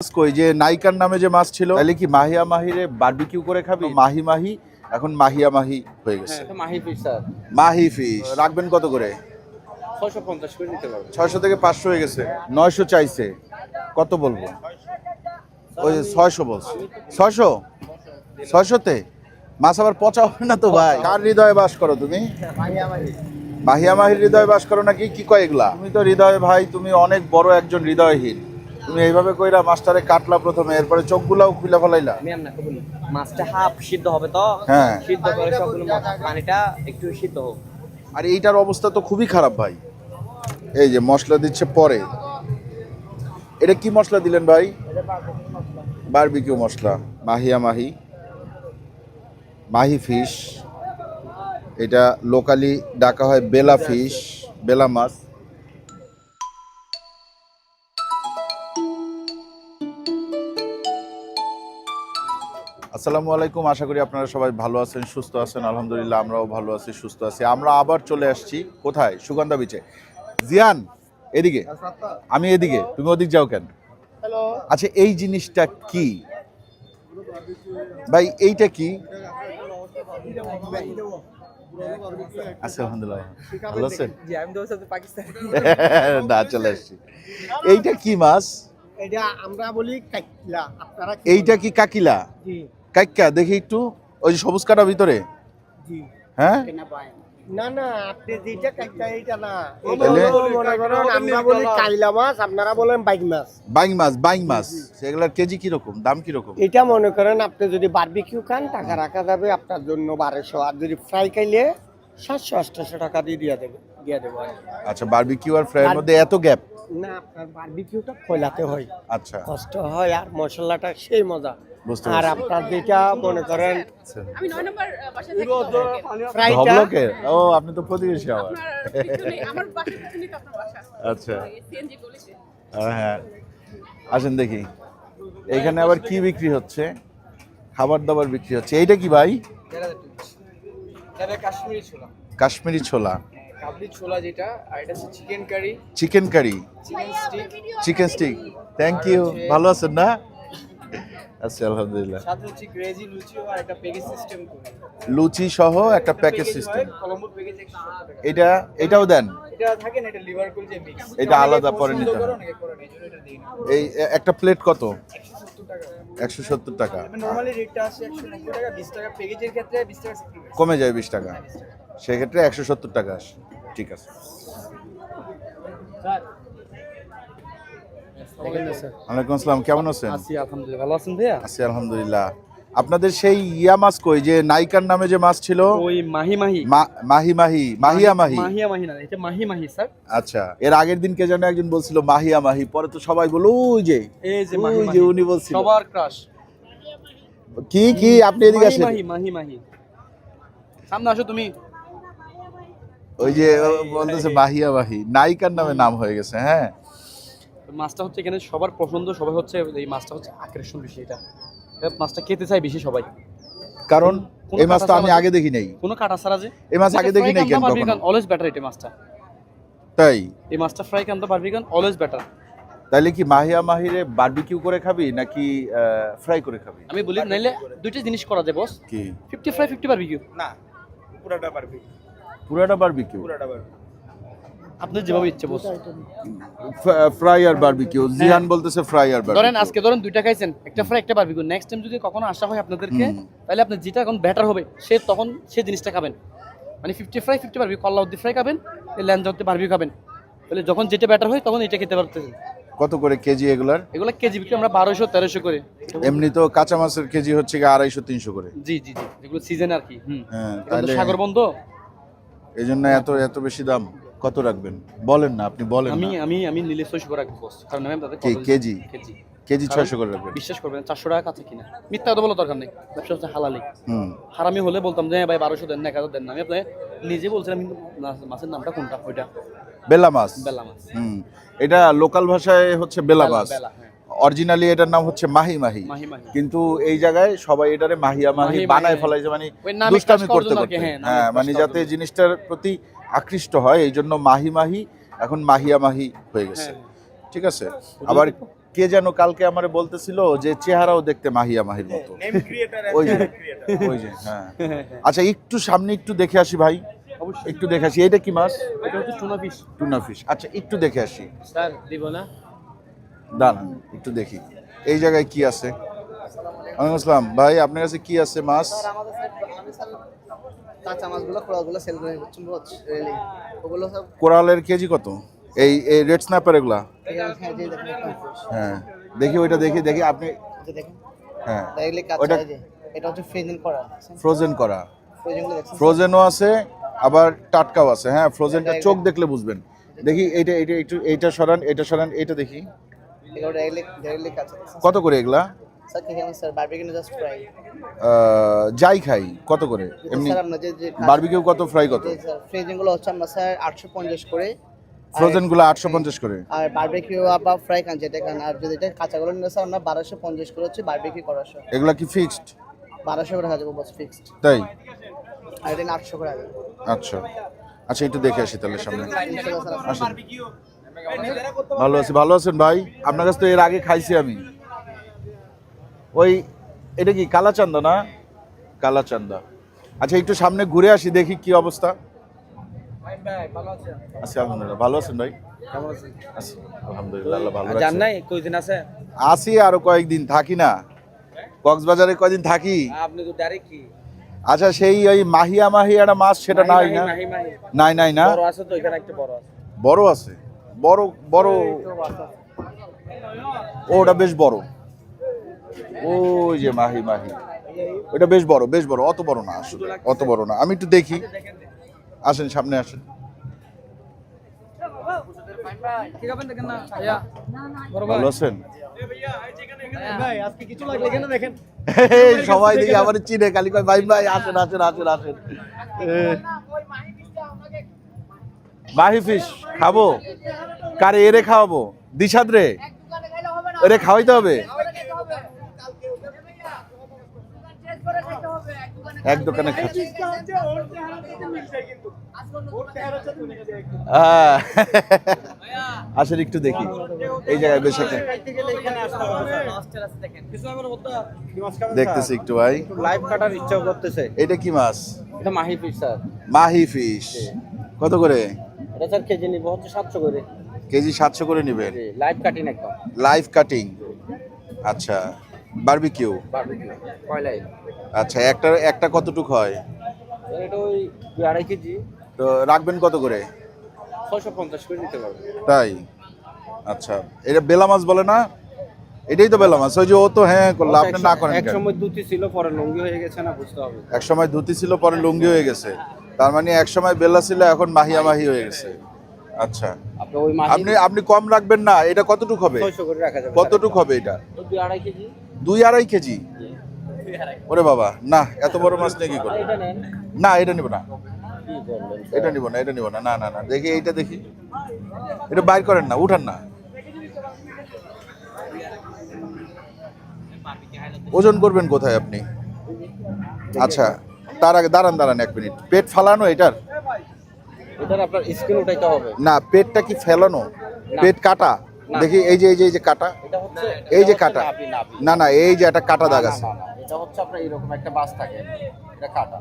কই? যে নাইকার নামে যে মাছ ছিল তাহলে কি মাহিয়া মাহিরে বারবিকিউ করে খাবি? মাহি মাহি এখন মাহিয়া মাহি হয়ে গেছে। হ্যাঁ mahi fish sir. Mahi fish রাখবেন কত করে? ছয়শো থেকে পাঁচশো হয়ে গেছে। নয়শো চাইছে। কত বলব? ওই যে ছয়শো বলছে। ছয়শো? ছয়শোতে? মাছ আবার পচা হবে না তো ভাই? কার হৃদয়ে বাস করো তুমি? মাহিয়া মাহির হৃদয়ে বাস করো নাকি? কি কয় এগুলা? তুমি তো হৃদয় ভাই তুমি অনেক বড় একজন হৃদয়হীন। তুমি এইভাবে কইরা মাছটারে কাটলা প্রথমে এরপরে চোখগুলাও খুলে ফেলাইলা? আমি আপনাকে বলি মাছটা হাফ সিদ্ধ হবে তো? হ্যাঁ। সিদ্ধ করে সবগুলো পানিটা একটু সিদ্ধ হোক। আর এইটার অবস্থা তো খুবই খারাপ ভাই। এই যে মশলা দিচ্ছে পরে। এটা কি মশলা দিলেন ভাই? বারবিকিউ মশলা। মাহিয়া মাহি। Mahi fish. এটা লোকালি ডাকা হয় বেলা ফিশ বেলা মাছ। আসসালামু আলাইকুম। আশা করি আপনারা সবাই ভালো আছেন সুস্থ আছেন। আলহামদুলিল্লাহ আমরাও ভালো আছি সুস্থ আছি। আমরা আবার চলে আসছি। কোথায়? সুগন্ধা বিচে জিয়ান এদিকে। আমি এদিকে। তুমি ওদিক যাও কেন? আচ্ছা এই জিনিসটা কি? ভাই এইটা কি? আচ্ছা আলহামদুলিল্লাহ। ভালো আছেন? না চলে আসছি। এইটা কি মাছ? এটা আমরা বলি আপনারা এইটা কি কাকিলা? জি। কাইকা দেখি একটু ওই যে সবুজ কাটা ভিতরে? জি। হ্যাঁ? না। না আপনি যেটা এইটা না? মনে করেন আমরা বলি কাইলা মাছ আপনারা বলেন বাইক মাছ। মাছ মাছ। সেগুলোর কেজি কীরকম দাম কীরকম? এটা মনে করেন আপনি যদি বারবিকিউ খান টাকা রাখা যাবে আপনার জন্য বারোশো। আর যদি ফ্রাই খাইলে সাতশো আটশো টাকা দিয়ে দিয়ে দেবে দিয়ে দেবো। আচ্ছা বারবিকিউ আর ফ্রাইয়ের মধ্যে এত গ্যাপ না আপনার বারবিকিউটা খোলাতে হয়। আচ্ছা। কষ্ট হয় আর মশলাটা সেই মজা। আর আপনার যেটা মনে করেন আচ্ছা। ও আপনি তো প্রতিবেশী আমার আচ্ছা। সিএনজি হ্যাঁ। আসেন দেখি। এখানে আবার কি বিক্রি হচ্ছে? খাবার দাবার বিক্রি হচ্ছে। এইটা কি ভাই? কাশ্মীরি ছোলা। কাশ্মীরি ছোলা। কাবলি ছোলা যেটা আর এটা হচ্ছে chicken curry chicken curry chicken stick chicken stick thank you ভালো আছেন না? আচ্ছা আলহামদুলিল্লাহ। সাথে হচ্ছে গ্রেজি আর একটা প্যাকেজ সিস্টেম করে। লুচি সহ একটা প্যাকেজ সিস্টেম কলম্বোর প্যাকেজ 170 এটা এটাও দেন? এটা থাকে না এটা লিভার যে মিক্স এটা আলাদা পরে নিতে হয়। এই একটা প্লেট কত? 170 টাকা। একশো সত্তর টাকা। নরমালি রেটটা আছে 190 টাকা 20 টাকা। প্যাকেজের ক্ষেত্রে 20 টাকা কমে যায় বিশ টাকা। সেক্ষেত্রে একশো সত্তর টাকা আসে। ঠিক আছে। ওয়ালাইকুম আসসালাম। কেমন আছেন? আছি আলহামদুলিল্লাহ। ভালো আছেন ভাইয়া? আছি আলহামদুলিল্লাহ। আপনাদের সেই ইয়া মাছ কই যে নাইকার নামে যে মাছ ছিল? ওই মাহি মাহি। মাহি মাহি মাহিয়া মাহি। মাহিয়া মাহি না এটা মাহি মাহি স্যার। আচ্ছা এর আগের দিন কে যেন একজন বলছিল মাহিয়া মাহি পরে তো সবাই ওই যে এই যে মাহি যে উনি বলছিল। সবার ক্রাশ কি কি আপনি এদিকে আসেন। মাহি মাহি মাহি। সামনে আসো তুমি। ওই যে বলতেছে মাহিয়া মাহি নায়িকার নামে নাম হয়ে গেছে হ্যাঁ? মাছটা হচ্ছে এখানে সবার পছন্দ সবাই হচ্ছে এই মাছটা হচ্ছে আকর্ষণ বেশি এটা। মাছটা খেতে চায় বেশি সবাই। কারণ এই মাছটা আমি আগে দেখি নাই। কোনো কাটা ছাড়া যে এই মাছ আগে দেখি নাই কেন অলওয়েজ বেটার এটা মাছটা। তাই? এই মাছটা ফ্রাই কানতে পারবি কারণ অলওয়েজ বেটার তাইলে কি মাহিয়া মাহিরে বারবিকিউ করে খাবি নাকি ফ্রাই করে খাবি? আমি বলি নাইলে দুইটা জিনিস করা যায় বস কি? ফিফটি ফ্রাই ফিফটি বারবিকিউ না পুরাটা পারবি পুরাটা বারবিকিউ পুরাটা পারবি আপনার যেভাবে ইচ্ছে বস। ফ্রাই আর বারবিকিউ। জিহান বলতেছে ফ্রাই আর ধরেন আজকে ধরেন দুইটা খাইছেন একটা ফ্রাই একটা পারবি নেক্সট টাইম যদি কখনো আসা হয় আপনাদেরকে। তাহলে আপনি যেটা এখন বেটার হবে সে তখন সে জিনিসটা খাবেন। মানে ফিফটি ফ্রাই ফিফটি পারবি কল্লা উদ্দি ফ্রাই খাবেন ল্যান্ড উদ্দি পারবি খাবেন। তাহলে যখন যেটা বেটার হয় তখন এটা খেতে পারতেছেন। কত করে কেজি এগুলার? এগুলো কেজি বিক্রি আমরা বারোশো তেরোশো করে। এমনি তো কাঁচা মাছের কেজি হচ্ছে কি আড়াইশো তিনশো করে। জি জি জি। যেগুলো সিজন আর কি হুম। হ্যাঁ সাগর বন্ধ এই জন্য এত এত বেশি দাম। কত রাখবেন? বলেন না আপনি বলেন আমি আমি আমি নিলে ছয়শো করে রাখব কারণ আমি তাদের কেজি? কেজি। কেজি ছয়শো করে রাখবেন। বিশ্বাস করবেন চারশো টাকা কাছে কিনা। মিথ্যা কথা বলা দরকার নেই ব্যবসা হচ্ছে হালালি। হুম। হারামি হলে বলতাম যে ভাই বারোশো দেন না এক হাজার দেন না। আমি আপনার নিজে বলছিলাম কিন্তু মাছের নামটা কোনটা? ওইটা। বেলা মাছ বেলা মাছ হুম। এটা লোকাল ভাষায় হচ্ছে বেলা মাছ হ্যাঁ। অরিজিনালি এটার নাম হচ্ছে মাহি মাহি। কিন্তু এই জায়গায় সবাই এটারে মাহিয়া মাহি মাহি মাহি, বানায় হ্যাঁ। ফেলাইছে মানে দুষ্টামি করতে করতে হ্যাঁ, হ্যাঁ মানে যাতে জিনিসটার প্রতি আকৃষ্ট হয় এই জন্য মাহি মাহি এখন মাহিয়া মাহি হয়ে গেছে। হ্যাঁ। ঠিক আছে? আবার কে যেন কালকে আমারে বলতেছিল যে চেহারাও দেখতে মাহিয়া মাহির মতো। ওই যে ওই যে হ্যাঁ। আচ্ছা একটু সামনে একটু দেখে আসি ভাই। একটু দেখে আসি। এটা কি মাছ? এটা হচ্ছে টুনা ফিশ টুনা ফিশ আচ্ছা একটু দেখে আসি। স্যার দিব না। দাঁড়ান একটু দেখি। এই জায়গায় কি আছে? ওয়ালাইকুম আসসালাম ভাই আপনার কাছে কি আছে মাছ? কাঁচা মাছগুলো খোলাগুলো সেল করে রেলি ওগুলো সব কোরালের কেজি কত? এই এই রেড স্ন্যাপার এগুলা? হ্যাঁ দেখি ওইটা দেখি দেখি আপনি হ্যাঁ এটা হচ্ছে ফ্রোজেন করা ফ্রোজেন করা। ফ্রোজেনও আছে আবার টাটকাও আছে হ্যাঁ ফ্রোজেনটা চোখ দেখলে বুঝবেন। দেখি এইটা এইটা একটু এইটা সরান এটা সরান এটা দেখি। কত করে এগুলা? স্যার কি কেমন স্যার? বারবিকিউ জাস্ট ফ্রাই যাই খাই কত করে? এমনি স্যার আপনার যে যে বারবিকিউ কত ফ্রাই কত? স্যার হচ্ছে আমরা স্যার আটশো পঞ্চাশ করে। ফ্রোজেনগুলো আটশো পঞ্চাশ করে? আর বারবিকিউ বা ফ্রাই কান যেটা খান। আর যদি এটা কাঁচাগুলো নিলে স্যার আমরা বারোশো পঞ্চাশ করে হচ্ছে বারবিকিউ করাশো এগুলা কি ফিক্সড বারোশো করে হাজার বস ফিক্সড তাই? আর এটা আটশো করে হাজার আচ্ছা। আচ্ছা একটু দেখে আসি তাহলে সামনে। স্যার ভালো আছি ভালো আছেন ভাই? আপনার কাছে তো এর আগে খাইছি আমি। ওই এটা কি কালাচান্দা না? কালাচান্দা। আচ্ছা একটু সামনে ঘুরে আসি দেখি কি অবস্থা। আছি আলহামদুলিল্লাহ। ভালো আছেন ভাই? আছি আলহামদুলিল্লাহ ভালো জান নাই? কয়দিন আছে? আসি আরও কয়েকদিন থাকি না। কক্সবাজারে কয়দিন থাকি? আপনি তো ডাইরেক্ট কি? আচ্ছা সেই ওই মাহিয়া মাহিয়াটা মাছ সেটা নাই না? নাই নাই না? বড় আছে তো এখানে একটা বড় আছে। বড় আছে। বড় বড় ওটা বেশ বড়। ওই যে মাহি মাহি। ওটা বেশ বড় বেশ বড় অত বড় না আসলে অত বড় না। আমি একটু দেখি। আসেন সামনে আসেন। ভালো আছেন? সবাই দেখি আমার চিনে কয় ভাই ভাই আসেন আসেন আসেন আসেন। মাহি ফিশ খাব? কারে এরে খাওয়াবো? দিশাদ রে? এরে খাওয়াইতে হবে? এক দোকানে খাচ্ছি হ্যাঁ। আসেন একটু দেখি। এই জায়গায় বেশ একটা দেখতেছি একটু ভাই। লাইভ কাটার ইচ্ছা করতেছে। এটা কি মাছ? এটা mahi fish sir. Mahi fish কত করে? এটা স্যার কেজি নিব হচ্ছে সাতশো করে। কেজি সাতশো করে নেবেন। লাইভ কাটিং একদম। লাইভ কাটিং আচ্ছা। বারবিকিউ বারবিকিউ কয়লাই আচ্ছা একটা একটা কতটুক হয়? এটা ওই আড়াই কেজি। তো রাখবেন কত করে? ছয়শো পঞ্চাশ করে নিতে পারবে তাই? আচ্ছা এটা বেলা মাছ বলে না? এটাই তো বেলা মাছ ওই যে ও তো হ্যাঁ করল আপনি না করেন এক সময় দুটি ছিল পরে লঙ্গি হয়ে গেছে না বুঝতে হবে। এক সময় ধুতি ছিল পরে লুঙ্গি হয়ে গেছে। তার মানে এক সময় বেলা ছিল এখন মাহিয়া মাহি হয়ে গেছে। আচ্ছা আপনি আপনি কম রাখবেন না এটা কতটুক হবে? কতটুক হবে এটা? দুই আড়াই কেজি। দুই আড়াই কেজি? ওরে বাবা না এত বড় মাছ নিয়ে কি করব? না এটা নিব না। এটা নিব না এটা নিব না না না না দেখি এইটা দেখি। এটা বাইর করেন না উঠান না। ওজন করবেন কোথায় আপনি? আচ্ছা তার আগে দাঁড়ান দাঁড়ান এক মিনিট। পেট ফালানো এটার? এটার আপনার স্ক্রিন উঠাইতে হবে। না পেটটা কি ফেলানো? পেট কাটা? দেখি এই যে এই যে এই যে কাটা? এই যে কাটা। না না এই যে একটা কাটা দাগ আছে। এটা হচ্ছে আপনার এরকম একটা বাস থাকে এটা কাটা।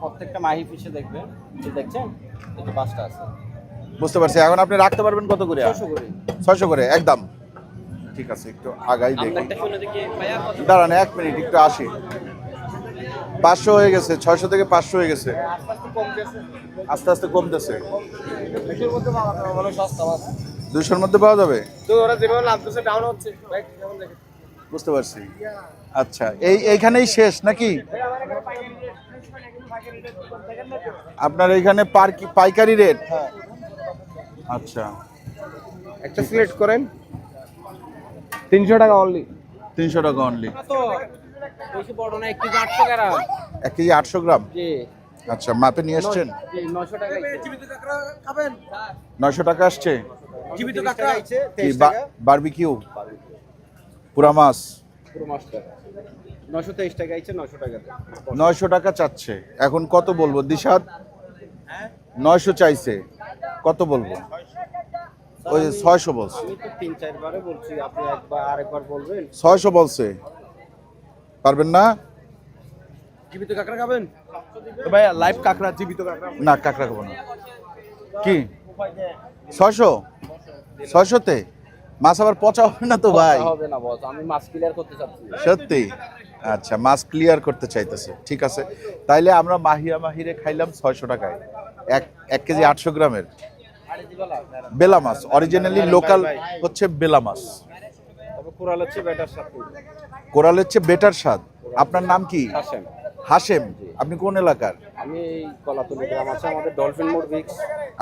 প্রত্যেকটা মাহি পিছে দেখবেন যে দেখছেন এই যে বাসটা আছে। বুঝতে পারছি এখন আপনি রাখতে পারবেন কত করে? ছয়শো করে। ছয়শো করে একদম। ঠিক আছে একটু আগাই দেখি একটা শুনে দেখি ভাইয়া কত দাঁড়ান এক মিনিট একটু আসি। পাঁচশো হয়ে গেছে ছয়শো থেকে পাঁচশো হয়ে গেছে। আস্তে আস্তে কমতেছে। দুশোর মধ্যে পাওয়া যাবে? তো ওরা যেভাবে নামতেছে ডাউন হচ্ছে। ভাই কেমন দেখেন? বুঝতে পারছি। আচ্ছা এই এইখানেই শেষ নাকি? আপনার এইখানে পাইকারি রেট? আচ্ছা। একটা সিলেক্ট করেন। তিনশো টাকা অনলি তিনশো টাকা অনলি এক কেজি আটশো গ্রাম। এক কেজি আটশো গ্রাম? আচ্ছা মাপে নিয়ে এসছেন? জি নশো টাকা নয়শো টাকা আসছে? বারবিকিউ? পুরা মাছ? পুরো মাছটা। নশো তেইশ টাকা আছে নশো টাকা নয়শো টাকা চাচ্ছে। এখন কত বলব? দিশাদ নয়শো চাইছে। কত বলব? ওই যে ছয়শো বলছে। তিন চারবারে বলছি আপনি একবার আরেকবার বলবেন। ছয়শো বলছে। পারবেন না? জীবিত কাঁকড়া খাবেন? ভাইয়া লাইভ কাঁকড়া জীবিত কাঁকড়া। না কাঁকড়া খাব না। কি? ছয়শো? ছয়শোতে? মাছ আবার পচা হবে না তো ভাই? হবে না বস আমি মাছ ক্লিয়ার করতে চাচ্ছি। সত্যি? আচ্ছা মাছ ক্লিয়ার করতে চাইতেছে। ঠিক আছে? তাইলে আমরা মাহিয়া মাহিরে খাইলাম ছয়শো টাকায়। এক এক কেজি আটশো গ্রামের। বেলা মাছ অরিজিনালি লোকাল হচ্ছে বেলা মাছ। কোরাল হচ্ছে বেটার স্বাদ। আপনার নাম কি? হাসেম আপনি কোন এলাকার? আমি কলাতলি গ্রাম আছে আমাদের ডলফিন মোড়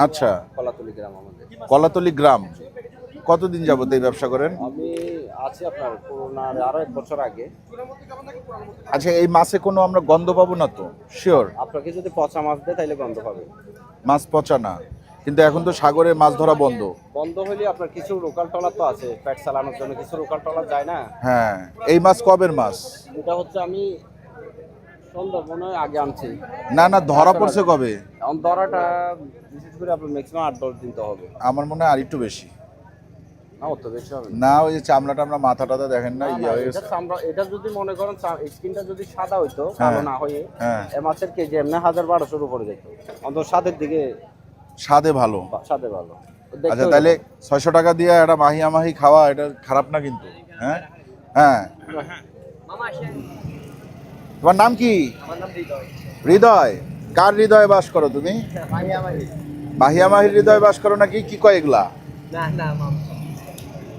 আচ্ছা। কলাতলি গ্রাম আমাদের। কলাতলি গ্রাম। কতদিন যাবত এই ব্যবসা করেন? আমি আছি আপনার করোনার আরও এক বছর আগে। আচ্ছা এই মাছে কোনো আমরা গন্ধ পাবো না তো? শিওর আপনাকে যদি পচা মাছ দেয় তাহলে গন্ধ পাবে। মাছ পচা না। কিন্তু এখন তো সাগরে মাছ ধরা বন্ধ। বন্ধ হলে আপনার কিছু লোকাল টলার তো আছে পেট চালানোর জন্য কিছু লোকাল টলার যায় না। হ্যাঁ এই মাছ কবের মাছ? এটা হচ্ছে আমি আগে আনছি। না না ধরা পড়ছে কবে? এখন ধরাটা বিশেষ করে আপনার ম্যাক্সিমাম আট দশ দিন তো হবে। আমার মনে হয় আর একটু বেশি। না ওই যে চামড়া টামড়া মাথা টাথা দেখেন না ইয়ে হয়ে এটা গেছে। এটা যদি মনে করেন স্কিনটা যদি সাদা হইতো হ্যাঁ। কালো না হয়ে হ্যাঁ। এ মাছের কেজি এমনি হাজার বারোশোর উপরে যেত। অন্তত সাদের দিকে স্বাদে ভালো। সাদে ভালো। আচ্ছা তাহলে ছয়শো টাকা দিয়ে একটা মাহি খাওয়া এটা খারাপ না কিন্তু হ্যাঁ? হ্যাঁ। তোমার নাম কি? হৃদয়। কার হৃদয়ে বাস করো তুমি? মাহিয়া মাহির হৃদয়ে বাস করো নাকি? কি কয় এগুলা? না না মামা।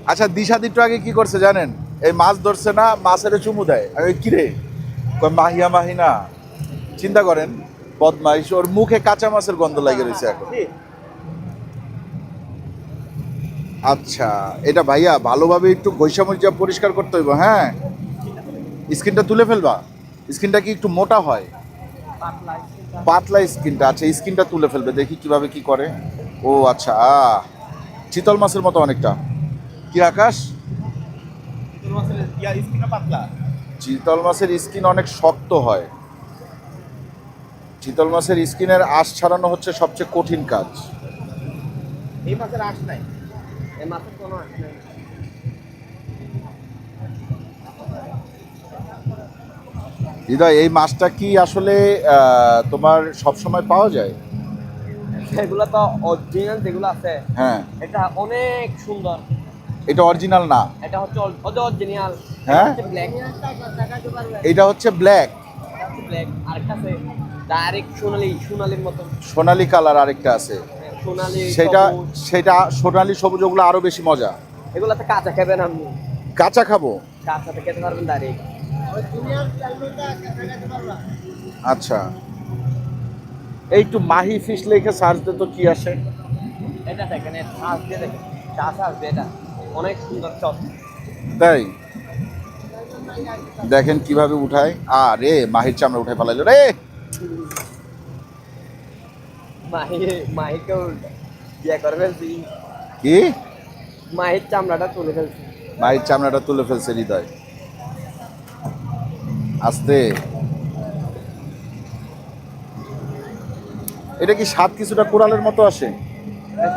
আচ্ছা দিশা দিট্টু আগে কি করছে জানেন? এই মাছ ধরছে না, মাছের চুমু দেয়। আমি কি রে মাহিয়া, মাহিনা। চিন্তা করেন, বদমাইশ, ওর মুখে কাঁচা মাছের গন্ধ লাগে রয়েছে এখন। আচ্ছা এটা ভাইয়া ভালোভাবে একটু গৈসা মরিচা পরিষ্কার করতে হইব হ্যাঁ? স্কিনটা তুলে ফেলবা। স্কিনটা কি একটু মোটা হয়? পাতলা স্কিনটা আচ্ছা স্কিনটা তুলে ফেলবে, দেখি কীভাবে কি করে। ও আচ্ছা চিতল মাছের মতো অনেকটা। কি আকাশ? চিতল মাছের স্কিন অনেক শক্ত হয়। চিতল মাছের স্কিনের আঁশ ছাড়ানো হচ্ছে সবচেয়ে কঠিন কাজ। এই মাছের আশ নাই। এই মাছের কোনো আশ নাই। হৃদয় এই মাছটা কি আসলে তোমার সব সময় পাওয়া যায়? এগুলো তো অরিজিনাল যেগুলো আছে হ্যাঁ। এটা অনেক সুন্দর। এটা অরিজিনাল না? এটা হচ্ছে অরিজিনাল হ্যাঁ? এটা হচ্ছে ব্ল্যাক ব্ল্যাক আরেকটা আছে ডাইরেক্ট সোনালি সোনালির মতো। সোনালী কালার আরেকটা আছে। সোনালি সেটা সেটা সোনালী সবুজ ওগুলো আরও বেশি মজা। এগুলাতে কাঁচা খাবেন আপনি। কাঁচা খাব? কাঁচাতে খেতে পারবেন ডাইরেক্ট আচ্ছা। এই একটু মাহি ফিশ লেখে সার্চ দে তো কি আসে। এটা দেখেন শ্বাস দিয়ে দেখেন। শ্বাস আসবে এটা। অনেক সুন্দর চপ। তাই? দেখেন কীভাবে উঠায়। আরে মাহির চামড়া উঠায় ফেলাইলো রে। মাহি মাহিকেও ইয়ে করে ফেলছি। কি? মাহির চামড়াটা তুলে ফেলছি। মাহির চামড়াটা তুলে ফেলছে হৃদয়। আস্তে। এটা কি স্বাদ কিছুটা কোরালের মতো আসে?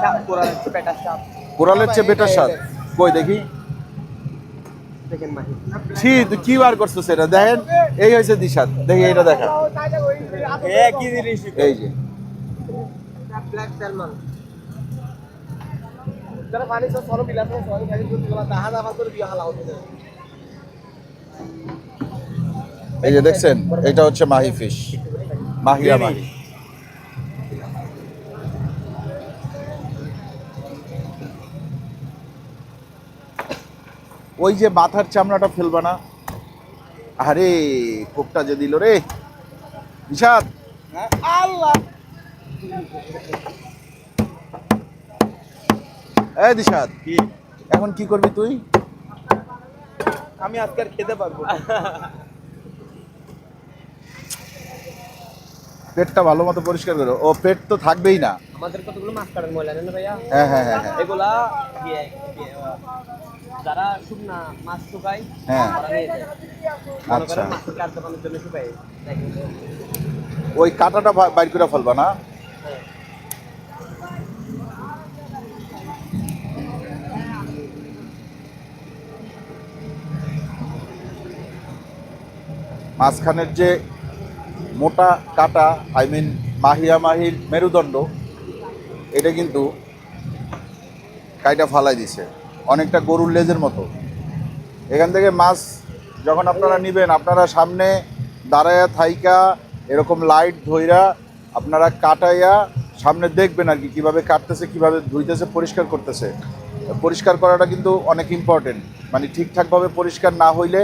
সাপ করা হচ্ছে পেটার সাপ কোরালের চেয়ে বেটার স্বাদ। কই দেখি? দেখেন ছি তুই কি বার করছ সেটা দেখেন এই হয়েছে দিশাদ দেখি এটা দেখা। এই যে। এই যে দেখছেন এটা হচ্ছে মাহি ফিশ মাহিয়া মাহি। ওই যে মাথার চামড়াটা ফেলবা না। আরে কোকটা যে দিল রে। নিশাদ আল্লাহ। এই দিশাদ কি? এখন কি করবি তুই? আমি আজকে আর খেতে পারব না। পেটটা ভালো মতো পরিষ্কার করো। ও পেট তো থাকবেই না। আমাদের কতগুলো মাছ কাটার ময়লা নেন ভাইয়া? হ্যাঁ হ্যাঁ হ্যাঁ হ্যাঁ। এগুলা যারা শুকনা মাছ শুকায় হ্যাঁ। আচ্ছা। ওই কাঁটাটা বাইর করে ফেলবা না? মাঝখানের যে মোটা কাটা আই মিন মাহিয়া মাহির মেরুদণ্ড এটা কিন্তু কাইটা ফালাই দিছে। অনেকটা গরুর লেজের মতো। এখান থেকে মাছ যখন আপনারা নেবেন, আপনারা সামনে দাঁড়ায়া, থাইকা, এরকম লাইট ধইরা আপনারা কাটাইয়া সামনে দেখবেন আর কি কীভাবে কাটতেছে, কীভাবে ধুইতেছে, পরিষ্কার করতেছে। পরিষ্কার করাটা কিন্তু অনেক ইম্পর্টেন্ট মানে ঠিকঠাকভাবে পরিষ্কার না হইলে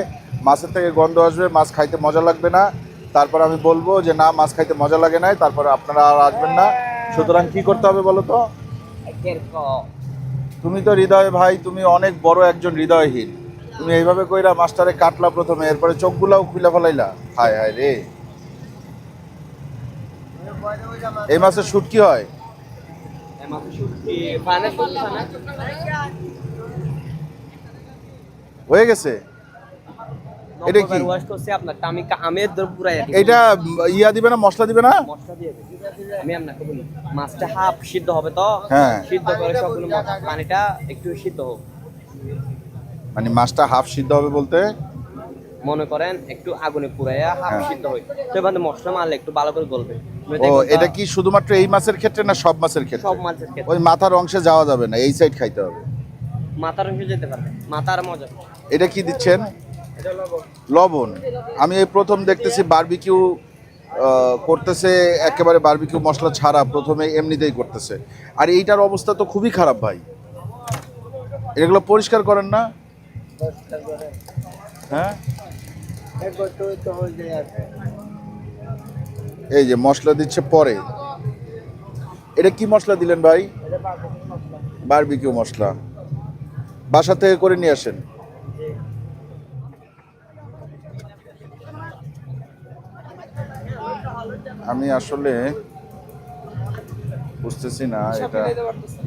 মাছের থেকে গন্ধ আসবে, মাছ খাইতে মজা লাগবে না। তারপর আমি বলব যে, না, মাছ খাইতে মজা লাগে নাই। তারপর আপনারা আর আসবেন না। সুতরাং কি করতে হবে বলো তো? তুমি তো হৃদয় ভাই তুমি অনেক বড় একজন হৃদয়হীন। তুমি এইভাবে কইরা মাস্টারে কাটলা প্রথমে এরপরে চোখগুলাও খুলে ফেলাইলা। হায় হায় রে। এই মাছের শুট কি হয়? হয়ে গেছে? এটা কি? আপনার আমি আমের পুরাই এটা ইয়া দিবে না মশলা দিবে না? মশলা দিয়ে দেব। আমি আপনাকে বলি মাছটা হাফ সিদ্ধ হবে তো? হ্যাঁ। সিদ্ধ করে সবগুলো পানিটা একটু সিদ্ধ হোক। মানে মাছটা হাফ সিদ্ধ হবে বলতে? মনে করেন একটু আগুনে পুরাইয়া হাফ হ্যাঁ। সিদ্ধ হয় তো এবার মশলা মারলে একটু ভালো করে গলবে। ও এটা কি শুধুমাত্র এই মাছের ক্ষেত্রে না সব মাছের ক্ষেত্রে? সব মাছের ক্ষেত্রে। ওই মাথার অংশে যাওয়া যাবে না এই সাইড খাইতে হবে। মাথার অংশে যেতে পারবে। মাথার মজা। এটা কি দিচ্ছেন? লবণ। আমি এই প্রথম দেখতেছি বার্বিকিউ করতেছে একেবারে বার্বিকিউ মশলা ছাড়া প্রথমে এমনিতেই করতেছে। আর এইটার অবস্থা তো খুবই খারাপ ভাই। এগুলো পরিষ্কার করেন না? হ্যাঁ? এই যে মশলা দিচ্ছে পরে। এটা কি মশলা দিলেন ভাই? বারবিকিউ মশলা। বাসা থেকে করে নিয়ে আসেন। আমি আসলে বুঝতেছি না এটা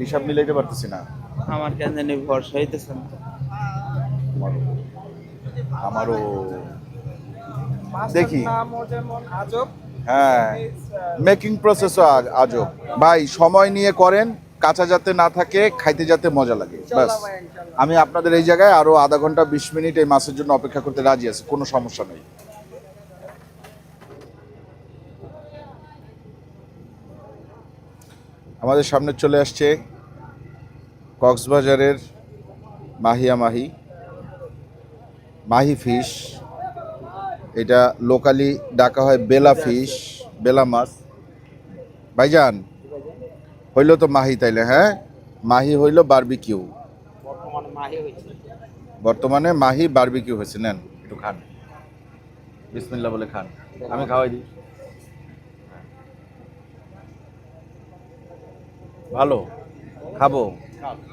হিসাব মিলাইতে পারতেছি না। আমার কেন জানি ভরসা হইতেছে না। আমারও আমারও দেখি। হ্যাঁ মেকিং প্রসেসও আজব। ভাই সময় নিয়ে করেন কাঁচা যাতে না থাকে খাইতে যাতে মজা লাগে ব্যাস। আমি আপনাদের এই জায়গায় আরও আধা ঘণ্টা বিশ মিনিট এই মাছের জন্য অপেক্ষা করতে রাজি আছি কোনো সমস্যা নেই। আমাদের সামনে চলে আসছে কক্সবাজারের মাহিয়া মাহি। Mahi fish. এটা লোকালি ডাকা হয় বেলা ফিশ বেলা মাছ। ভাইজান হইল তো মাহি তাইলে হ্যাঁ? মাহি হইল বারবিকিউ বর্তমানে মাহি বারবিকিউ হয়েছে নেন একটু খান। বিসমিল্লা বলে খান। আমি খাওয়াই দিই। ভালো? খাব?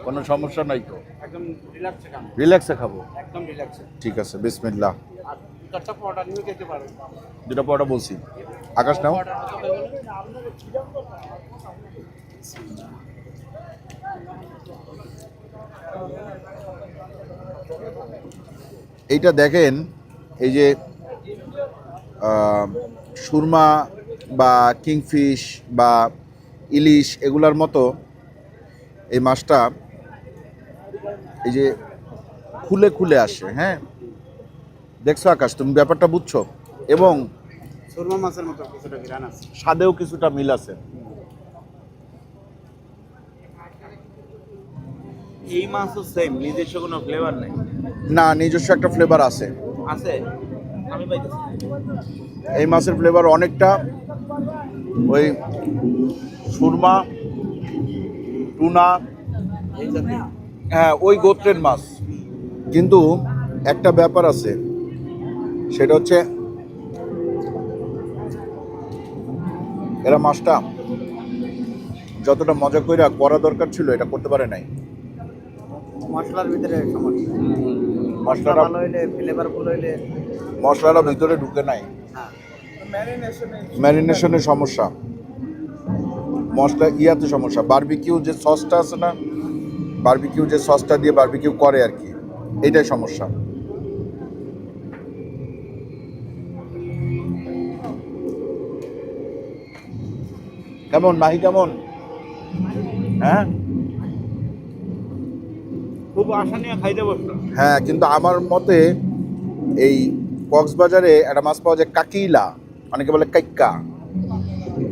কোনো সমস্যা নাই তো? রিল্যাক্সে খাব। ঠিক আছে বিসমিল্লাহ। দুটো পরোটা বলছি। আকাশ নাও। এইটা দেখেন এই যে সুরমা বা কিংফিশ বা ইলিশ এগুলার মতো এই মাছটা এই যে খুলে খুলে আসে হ্যাঁ? দেখছ আকাশ তুমি ব্যাপারটা বুঝছ? এবং মাছের মতো কিছুটা আছে। স্বাদেও কিছুটা মিল আছে। এই মাছও সেম নিজস্ব কোনো ফ্লেভার নেই? না নিজস্ব একটা ফ্লেভার আছে। আছে? আমি পাইতেছি। এই মাছের ফ্লেভার অনেকটা ওই সুরমা টুনা হ্যাঁ ওই গোত্রের মাছ। কিন্তু একটা ব্যাপার আছে সেটা হচ্ছে এরা মাছটা যতটা মজা কইরা করা দরকার ছিল এটা করতে পারে নাই। মশলার ভিতরে সমস্যা। মশলাটা ভালো হইলে ফ্লেভার হইলে মশলাটা ভিতরে ঢুকে নাই। ম্যারিনেশনের সমস্যা। মশলা ইয়াতে সমস্যা। বারবিকিউ যে সসটা আছে না বারবিকিউ যে সসটা দিয়ে বারবিকিউ করে আর কি এটাই সমস্যা। কেমন মাহি কেমন? হ্যাঁ? খুব আশা নিয়ে খাইতে বসল। হ্যাঁ কিন্তু আমার মতে এই কক্সবাজারে একটা মাছ পাওয়া যায় কাকিলা অনেকে বলে কাইক্কা।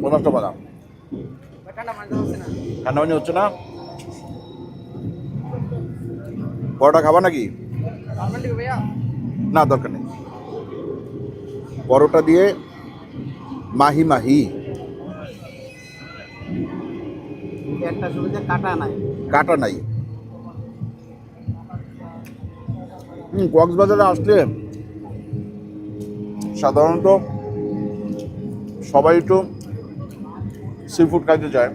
ওই মাছটা ঠান্ডা পানি হচ্ছে না? পরোটা খাবা নাকি? না দরকার নেই। পরোটা দিয়ে মাহি মাহি। একটা সুবিধা কাটা নাই। কাটা নাই। হুম কক্সবাজারে আসলে সাধারণত সবাই একটু সি ফুড খাইতে চায়।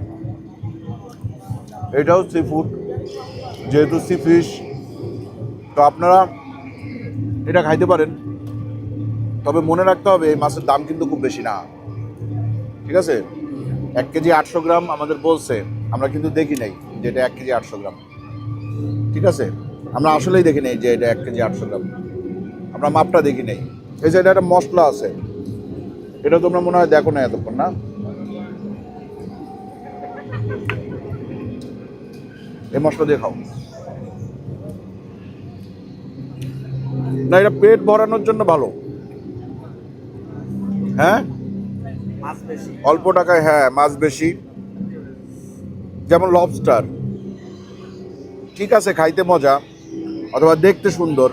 এটাও সি ফুড, যেহেতু সি ফিশ, তো আপনারা এটা খাইতে পারেন। তবে মনে রাখতে হবে, এই মাছের দাম কিন্তু খুব বেশি না। ঠিক আছে? এক কেজি আটশো গ্রাম আমাদের বলছে, আমরা কিন্তু দেখি নাই যে এটা এক কেজি আটশো গ্রাম। ঠিক আছে? আমরা আসলেই দেখি নাই যে এটা এক কেজি আটশো গ্রাম। আমরা মাপটা দেখি নাই। এই যে এটা একটা মশলা আছে, এটা তোমরা মনে হয় দেখো না এতক্ষণ, না? এই মশলা দিয়ে খাও। না এটা পেট ভরানোর জন্য ভালো। হ্যাঁ? মাছ বেশি। অল্প টাকায় হ্যাঁ মাছ বেশি। যেমন লবস্টার ঠিক আছে খাইতে মজা অথবা দেখতে সুন্দর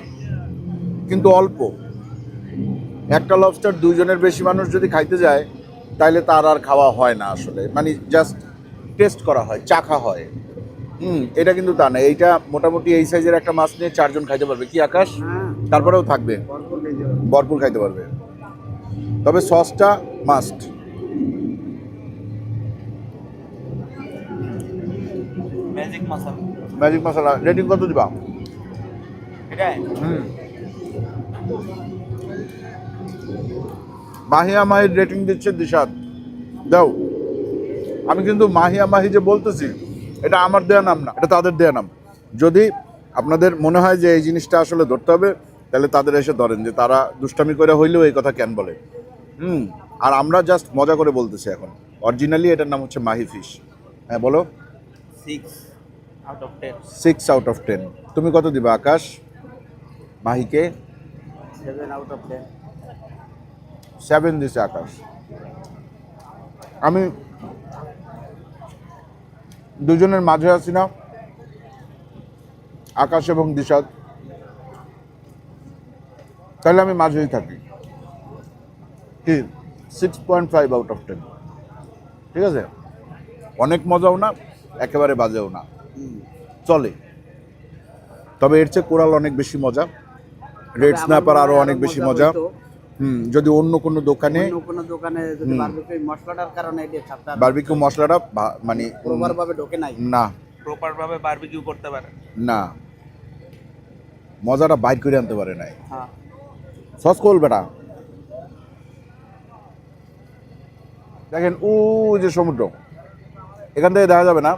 কিন্তু অল্প। একটা লবস্টার দুইজনের বেশি মানুষ যদি খাইতে যায় তাহলে তার আর খাওয়া হয় না আসলে। মানে জাস্ট টেস্ট করা হয় চাখা হয়। হুম এটা কিন্তু তা না। এইটা মোটামুটি এই সাইজের একটা মাছ নিয়ে চারজন খাইতে পারবে। কি আকাশ? তারপরেও থাকবে। ভরপুর খাইতে পারবে। তবে সসটা মাস্ট ম্যাজিক মশলা ম্যাজিক মশলা রেটিং কত দিবা? এটাই। হুম। মাহিয়া মাহির রেটিং দিচ্ছে দিশাদ দাও। আমি কিন্তু মাহিয়া মাহি যে বলতেছি এটা আমার দেয়া নাম না এটা তাদের দেয়া নাম। যদি আপনাদের মনে হয় যে এই জিনিসটা আসলে ধরতে হবে তাহলে তাদের এসে ধরেন যে তারা দুষ্টামি করে হইলেও এই কথা কেন বলে? হুম আর আমরা জাস্ট মজা করে বলতেছি এখন। অরিজিনালি এটার নাম হচ্ছে মাহি ফিশ। হ্যাঁ বলো। Six out of ten six out of ten তুমি কত দিবা Akash? মাহিকে? Seven out of ten seven দিছে আকাশ। আমি দুজনের মাঝে আছি না। আকাশ এবং দিশাদ তাহলে আমি মাঝেই থাকি। কি? Six point five out of ten ঠিক আছে? অনেক মজাও না একেবারে বাজেও না। চলে। তবে এর চেয়ে কোরাল অনেক বেশি মজা। রেড স্ন্যাপার আরও অনেক বেশি মজা। হুম যদি অন্য কোনো দোকানে অন্য কোনো দোকানে যদি বারবিকিউ মশলাটার কারণে এটা ছাপটা বারবিকিউ মশলাটা মানে প্রপার ভাবে ঢোকে নাই। না। প্রপার ভাবে বারবিকিউ করতে পারে। না। মজাটা বাইর করে আনতে পারে নাই। হ্যাঁ। সস করল বেটা। দেখেন ও যে সমুদ্র এখান থেকে দেখা যাবে না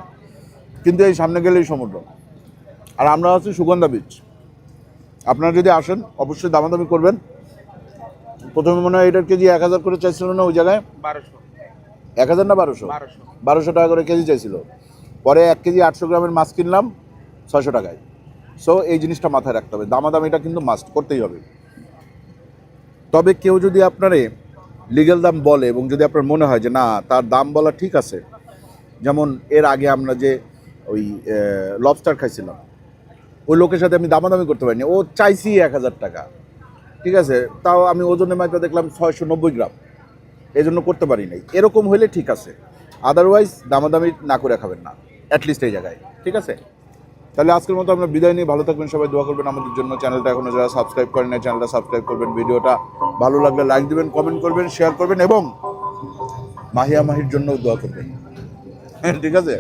কিন্তু এই সামনে গেলেই সমুদ্র। আর আমরা আছি সুগন্ধা বিচ আপনারা যদি আসেন অবশ্যই দামাদামি করবেন। প্রথমে মনে হয় এটার কেজি এক হাজার করে চাইছিল না ওই জায়গায়? বারোশো। এক হাজার না বারোশো? বারোশো। টাকা করে কেজি চাইছিল। পরে এক কেজি আটশো গ্রামের মাছ কিনলাম ছয়শো টাকায়। সো এই জিনিসটা মাথায় রাখতে হবে। দামাদাম এটা কিন্তু মাস্ট করতেই হবে। তবে কেউ যদি আপনারে লিগেল দাম বলে এবং যদি আপনার মনে হয় যে না তার দাম বলা ঠিক আছে যেমন এর আগে আমরা যে ওই লবস্টার খাইছিলাম ওই লোকের সাথে আমি দামাদামি করতে পারিনি। ও চাইছি এক হাজার টাকা। ঠিক আছে? তাও আমি ওজনের মাইপা দেখলাম ছয়শো নব্বই গ্রাম। এই জন্য করতে পারি নাই। এরকম হলে ঠিক আছে। আদারওয়াইজ দামাদামি না করে খাবেন না। অ্যাটলিস্ট এই জায়গায়। ঠিক আছে? তাহলে আজকের মতো আমরা বিদায় নিয়ে ভালো থাকবেন, সবাই দোয়া করবেন আমাদের জন্য। চ্যানেলটা এখনও যারা সাবস্ক্রাইব করেন না চ্যানেলটা সাবস্ক্রাইব করবেন। ভিডিওটা ভালো লাগলে লাইক দিবেন কমেন্ট করবেন শেয়ার করবেন এবং মাহিয়া মাহির জন্য দোয়া করবেন। ঠিক আছে?